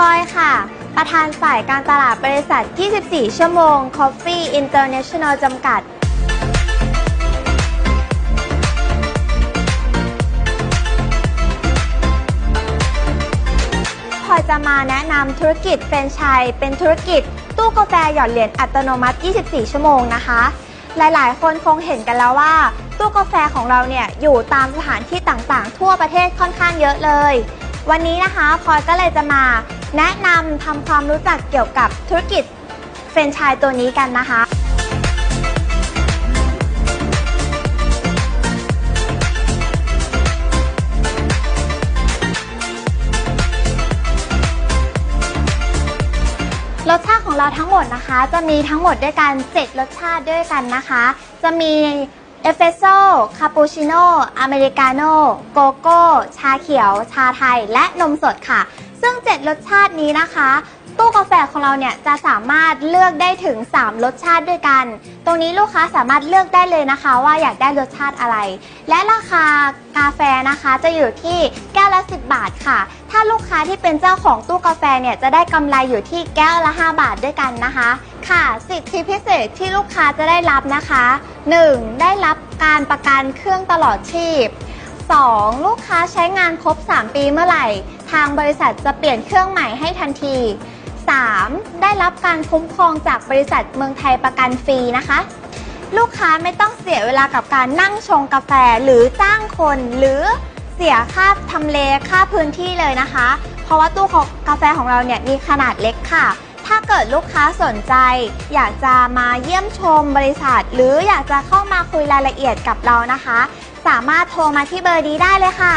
ลอยค่ะ ประธานฝ่ายการตลาดบริษัท 24 ชั่วโมง Coffee International จำกัด พลอยจะมาแนะนำธุรกิจแฟรนไชส์เป็นธุรกิจตู้กาแฟหยอดเหรียญอัตโนมัติ 24 ชั่วโมงนะคะ หลายๆ คนคงเห็นกันแล้วว่า ตู้กาแฟของเราเนี่ยอยู่ตามสถานที่ต่างๆ ทั่วประเทศค่อนข้างเยอะเลยวันนี้นะคะพลอยก็เลยจะมา แนะนำทำความรู้จักเกี่ยวกับธุรกิจแฟรนไชส์ตัวนี้กันนะคะรสชาติของเราทั้งหมดนะคะ จะมีทั้งหมดด้วยกัน7รสชาติด้วยกันนะคะ จะมีเอสเฟรสโซ่คาปูชิโน่อเมริกาโน่โกโก้ ชาเขียว ชาไทย และนมสดค่ะ ซึ่ง 7 รสชาตินี้นะคะ ตู้กาแฟของเราเนี่ยจะสามารถเลือกได้ถึง 3 รสชาติด้วยกัน ตรงนี้ลูกค้าสามารถเลือกได้เลยนะคะ ว่าอยากได้รสชาติอะไร และราคากาแฟนะคะจะอยู่ที่แก้วละ 10 บาทค่ะ ถ้าลูกค้าที่เป็นเจ้าของตู้กาแฟเนี่ยจะได้กำไรอยู่ที่แก้วละ 5 บาทด้วยกันนะคะ ค่ะ สิทธิพิเศษที่ลูกค้าจะได้รับนะคะ 1. ได้รับการประกันเครื่องตลอดชีพ 2. ลูกค้าใช้งานครบ 3 ปีเมื่อไหร่ ทางบริษัทจะเปลี่ยนเครื่องใหม่ให้ทันที 3. ได้รับการคุ้มครองจากบริษัทเมืองไทยประกันฟรีนะคะ ลูกค้าไม่ต้องเสียเวลากับการนั่งชงกาแฟหรือจ้างคนหรือเสียค่าทำเลค่าพื้นที่เลยนะคะ เพราะว่าตู้ของกาแฟของเราเนี่ยมีขนาดเล็กค่ะ ถ้าเกิดลูกค้าสนใจ อยากจะมาเยี่ยมชมบริษัท หรืออยากจะเข้ามาคุยรายละเอียดกับเรานะคะ สามารถโทรมาที่เบอร์นี้ได้เลยค่ะ